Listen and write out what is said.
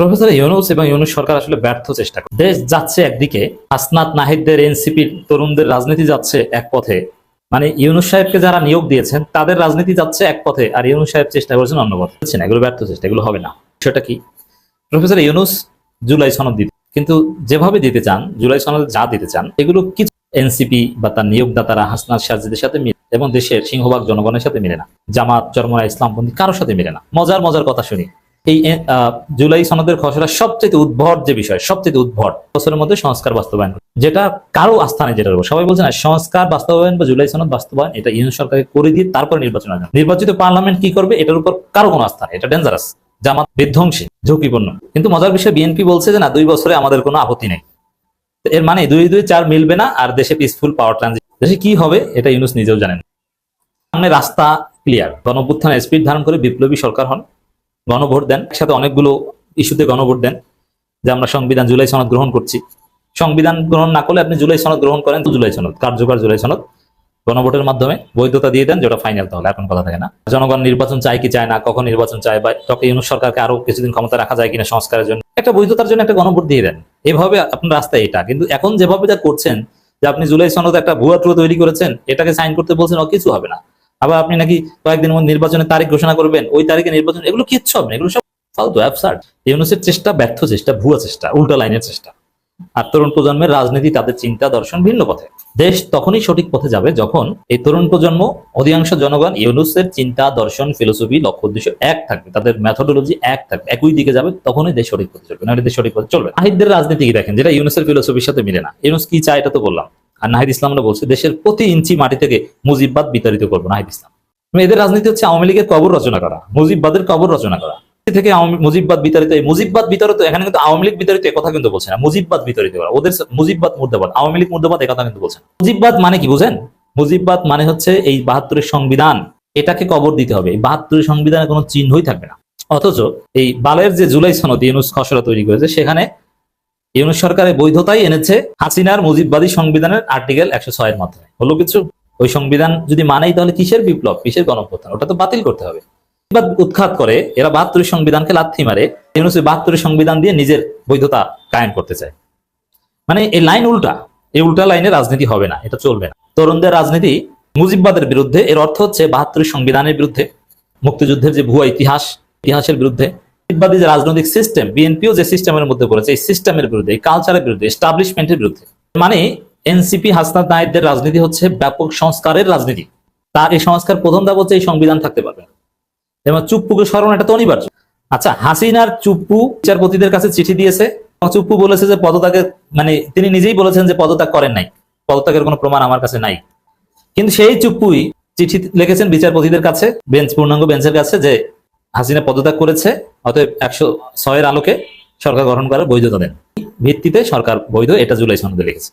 Professor Yunus এবং ইউনুস সরকার আসলে ব্যর্থ চেষ্টা করে। দেশ যাচ্ছে একদিকে, আসনাত নাহিদদের এনসিপির তরুণদের রাজনীতি যাচ্ছে এক পথে। মানে ইউনুস সাহেবকে যারা নিয়োগ দিয়েছেন, তাদের রাজনীতি যাচ্ছে এক পথে, আর ইউনুস সাহেব চেষ্টা করেছেন অন্য পথে। বুঝছেন এগুলো ব্যর্থ চেষ্টা, এগুলো হবে না। সেটা কি? প্রফেসর ইউনুস জুলাই সনদ দিতে কিন্তু যেভাবে দিতে চান, জুলাই সনদ যা দিতে চান, এগুলো কিছু এনসিপি বা তার নিয়োগদাতারা, হাসনাত সাজিদের সাথে মিলে এবং দেশের সিংহভাগ জনগণের সাথে মিলে না, জামাত চরমরা ইসলামপন্থী কারোর সাথে মিলে না। মজার মজার কথা শুনি। এই জুলাই সনদের খসড়া সবচেয়ে উদ্ভট যে বিষয় সবচেয়ে উদ্ভট বছরের মধ্যে সংস্কার বাস্তবায়ন যেটা কারও আস্থা নেই যেটার উপর সবাই বলছে না, সংস্কার বাস্তবায়ন বা জুলাই সনদ বাস্তবায়ন, এটা ইউনিয়ন সরকারকে করে দিয়ে তারপর নির্বাচন আয়োজন। নির্বাচিত পার্লামেন্ট কি করবে? এটার উপর কারও কোনো আস্থা নেই। এটা ডেঞ্জারাস জামাত বিধ্বংসী, ঝুঁকিপূর্ণ। কিন্তু মজার বিষয়, বিএনপি বলছে যে না, দুই বছরে আমাদের কোনো আপত্তি নেই। এর মানে দুই দুই, চার মিলবে না আর দেশে পিসফুল পাওয়ার ট্রানজিট দেশে কি হবে, এটা ইউনুস নিজেও জানেন। সামনে রাস্তা ক্লিয়ার গণঅভ্যুত্থানের স্পিড ধারণ করে বিপ্লবী সরকার হন। গণভোট দেন। একসাথে অনেকগুলো ইস্যুতে গণভোট দেন, যে আমরা সংবিধান জুলাই সনদ গ্রহণ করছি। সংবিধান গ্রহণ না করলে আপনি জুলাই সনদ গ্রহণ করেন তো জুলাই সনদ, কার্যকর জুলাই সনদ। গণভোটের মাধ্যমে বৈধতা দিয়ে দেন, যেটা ফাইনাল তাহলে, এখন কথা থাকে না। জনগণ নির্বাচন চায় কি চায় না, কখন নির্বাচন চায় বা ডক্টর ইউনুস সরকারকে আরও কিছুদিন ক্ষমতা রাখা যায় কিনা সংস্কারের জন্য। একটা বৈধতার জন্য একটা গণভোট দিয়ে দেন। এভাবে আপনার রাস্তা এটা। কিন্তু এখন যেভাবে যা করছেন, যে আপনি জুলাই সনদ একটা ভুয়া ট্রু তৈরি করেছেন, এটাকে সাইন করতে বলছেন ও কিছু হবে না। আবার আপনি নাকি কয়েকদিন মধ্যে নির্বাচনের তারিখ ঘোষণা করবেন, ওই তারিখে নির্বাচন, এগুলো কিচ্ছু হবে এগুলো সব ফালতু, অ্যাবসার্ড। ইউনুসের চেষ্টা, ব্যর্থ চেষ্টা, ভুয়া চেষ্টা, উল্টা লাইনের চেষ্টা। আর তরুণ প্রজন্মের রাজনীতি, তাদের চিন্তা, দর্শন ভিন্ন পথে। দেশ তখনই সঠিক পথে যাবে যখন এই তরুণ প্রজন্ম, অধিকাংশ জনগণ ইউনুসের চিন্তা, দর্শন ফিলোসফি লক্ষ্য, উদ্দেশ্য এক থাকবে, তাদের মেথোডোলজি এক থাকবে। একই দিকে যাবে, তখনই দেশ সঠিক পথে চলবে না দেশ সঠিক পথে চলবে নাহিদদের রাজনীতি কি দেখেন? যেটা ইউনুসের ফিলোসফির সাথে মিলে না। ইউনুস কি চায় এটা তো বললাম। আর নাহিদ ইসলামরা বলছে, দেশের প্রতি ইঞ্চি মাটি থেকে মুজিববাদ বিতাড়িত করব। নাহিদ ইসলাম। এদের রাজনীতি হচ্ছে আওয়ামী লীগের কবর রচনা করা, মুজিববাদের কবর রচনা করা। থেকে মুজিববাদ বিতাড়িত, এই মুজিববাদ বিতাড়িত, এখানে কিন্তু আওয়ামী লীগ বিতাড়িত কথা কিন্তু বলছে না। মুজিববাদ বিতাড়িত করা, ওদের মুজিববাদ মুর্দাবাদ, আওয়ামী লীগ মুর্দাবাদ কথা কিন্তু বলছে। মুজিববাদ মানে কি বুঝেন? মুজিববাদ মানে হচ্ছে এই বাহাত্তরের সংবিধান, এটাকে কবর দিতে হবে। এই বাহাত্তরের সংবিধানে কোনো চিহ্নই থাকবে না। অথচ এই বালের যে জুলাই সনদ, ইউনুস খসড়া তৈরি করেছে, সেখানে ইউনুস সরকারের বৈধতাই এনেছে হাসিনার মুজিববাদী সংবিধানের আর্টিকেল একশো ছয়ের মাধ্যমে। হলো কিছু? ওই সংবিধান যদি মানেই তাহলে কিসের বিপ্লব? কিসের গণপ্রথান ওটা তো বাতিল করতে হবে। প্রতিবাদ উৎখাত করে এরা বাহাত্তরের সংবিধানকে লাথি মারে, ইউনুস ওই বাহাত্তরের সংবিধান দিয়ে নিজের বৈধতা কায়েম করতে চায়। মানে এই লাইন উল্টা। এই উল্টা লাইনে রাজনীতি হবে না, এটা চলবে না। তরুণদের রাজনীতি মুজিববাদের বিরুদ্ধে, এর অর্থ হচ্ছে বাহাত্তর সংবিধানের বিরুদ্ধে, মুক্তিযুদ্ধের যে ভুয়া ইতিহাস, ইতিহাসের বিরুদ্ধে মুজিববাদী যে রাজনৈতিক সিস্টেম বিএনপিও যে সিস্টেমের মধ্যে পড়েছে, এই সিস্টেমের বিরুদ্ধে, এই কালচারের বিরুদ্ধে এস্টাবলিশমেন্টের বিরুদ্ধে মানে এনসিপি হাসনাত নায়েদদের রাজনীতি হচ্ছে ব্যাপক সংস্কারের রাজনীতি। তার এই সংস্কার প্রথম ধাপ হচ্ছে এই সংবিধান থাকতে পারবে না। যেমন চুপ্পুকে স্মরণ, এটা তো অনিবার্য। আচ্ছা হাসিনার চুপ্পু বিচারপতিদের কাছে চিঠি দিয়েছে। চুপ্পু বলেছে যে পদত্যাগের মানে তিনি নিজেই বলেছেন যে পদত্যাগ করেন নাই। পদত্যাগের কোনো প্রমাণ আমার কাছে নাই। কিন্তু সেই চুপ্পুই চিঠি লিখেছেন বিচারপতিদের কাছে, বেঞ্চ, পূর্ণাঙ্গ বেঞ্চের কাছে, যে হাসিনা পদত্যাগ করেছে, অতএব একশো ছয়ের আলোকে সরকার গঠন করার বৈধতা দেন। ভিত্তিতে সরকার বৈধ, এটা জুলাই সনদে লিখেছে।